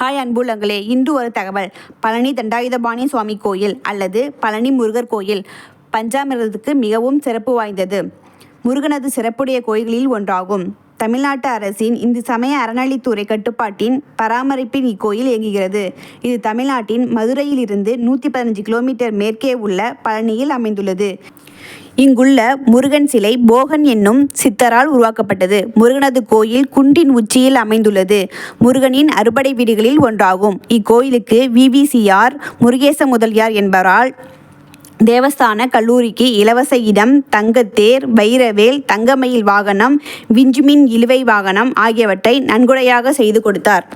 Hi அன்புள்ளங்களே இன்று ஒரு தகவல். பழனி தண்டாயுதபாணி சுவாமி கோயில் அல்லது பழனி முருகர் கோயில் பஞ்சாமிரதத்துக்கு மிகவும் சிறப்பு வாய்ந்தது. முருகனது சிறப்புடைய கோயில்களில் ஒன்றாகும். தமிழ்நாட்டு அரசின் இந்து சமய அறநிலைத்துறை கட்டுப்பாட்டின் பராமரிப்பின் இக்கோயில் இயங்குகிறது. இது தமிழ்நாட்டின் மதுரையிலிருந்து நூற்றி பதினஞ்சு கிலோமீட்டர் மேற்கே உள்ள பழனியில் அமைந்துள்ளது. இங்குள்ள முருகன் சிலை போகன் என்னும் சித்தரால் உருவாக்கப்பட்டது. முருகனது கோயில் குன்றின் உச்சியில் அமைந்துள்ளது. முருகனின் அறுபடை வீடுகளில் ஒன்றாகும். இக்கோயிலுக்கு விவிசிஆர் முருகேச முதலியார் என்பவரால் தேவஸ்தான கல்லூரிக்கு இலவச இடம் தங்கத்தேர் வைரவேல் தங்கமயில் வாகனம் விஞ்சுமின் இழுவை வாகனம் ஆகியவற்றை நன்கொடையாக செய்து கொடுத்தார்.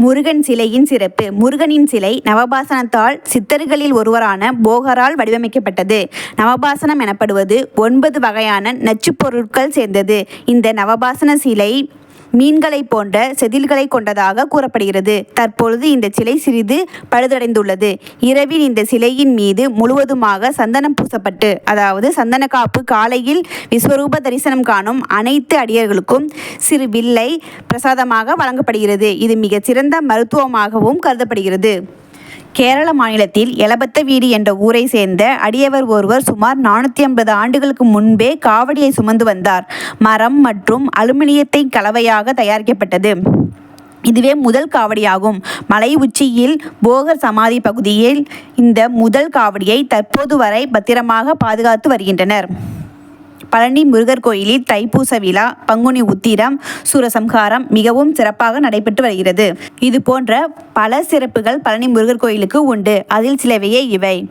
முருகன் சிலையின் சிறப்பு. முருகனின் சிலை நவபாசனத்தால் சித்தர்களில் ஒருவரான போகரால் வடிவமைக்கப்பட்டது. நவபாசனம் எனப்படுவது ஒன்பது வகையான நச்சுப் பொருட்கள் சேர்ந்தது. இந்த நவபாசன சிலை மீன்களைப் போன்ற செதில்களை கொண்டதாக கூறப்படுகிறது. தற்பொழுது இந்த சிலை சிறிது பழுதடைந்துள்ளது. இரவில் இந்த சிலையின் மீது முழுவதுமாக சந்தனம் பூசப்பட்டு அதாவது சந்தன காப்பு காலையில் விஸ்வரூப தரிசனம் காணும் அனைத்து அடியர்களுக்கும் சிறு வில்லை பிரசாதமாக வழங்கப்படுகிறது. இது மிகச் சிறந்த மருத்துவமாகவும் கருதப்படுகிறது. கேரள மாநிலத்தில் எலபத்தவீடு என்ற ஊரை சேர்ந்த அடியவர் ஒருவர் சுமார் நானூற்றி ஐம்பது ஆண்டுகளுக்கு முன்பே காவடியை சுமந்து வந்தார். மரம் மற்றும் அலுமினியத்தை கலவையாக தயாரிக்கப்பட்டது. இதுவே முதல் காவடியாகும். மலை உச்சியில் போகர் சமாதி பகுதியில் இந்த முதல் காவடியை தற்போது வரை பத்திரமாக பாதுகாத்து வருகின்றனர். பழனி முருகர் கோயிலில் தைப்பூச விழா பங்குனி உத்திரம் சூரசம்ஹாரம் மிகவும் சிறப்பாக நடைபெற்று வருகிறது. இது போன்ற பல சிறப்புகள் பழனி முருகர் கோயிலுக்கு உண்டு. அதில் சிலவையே இவை.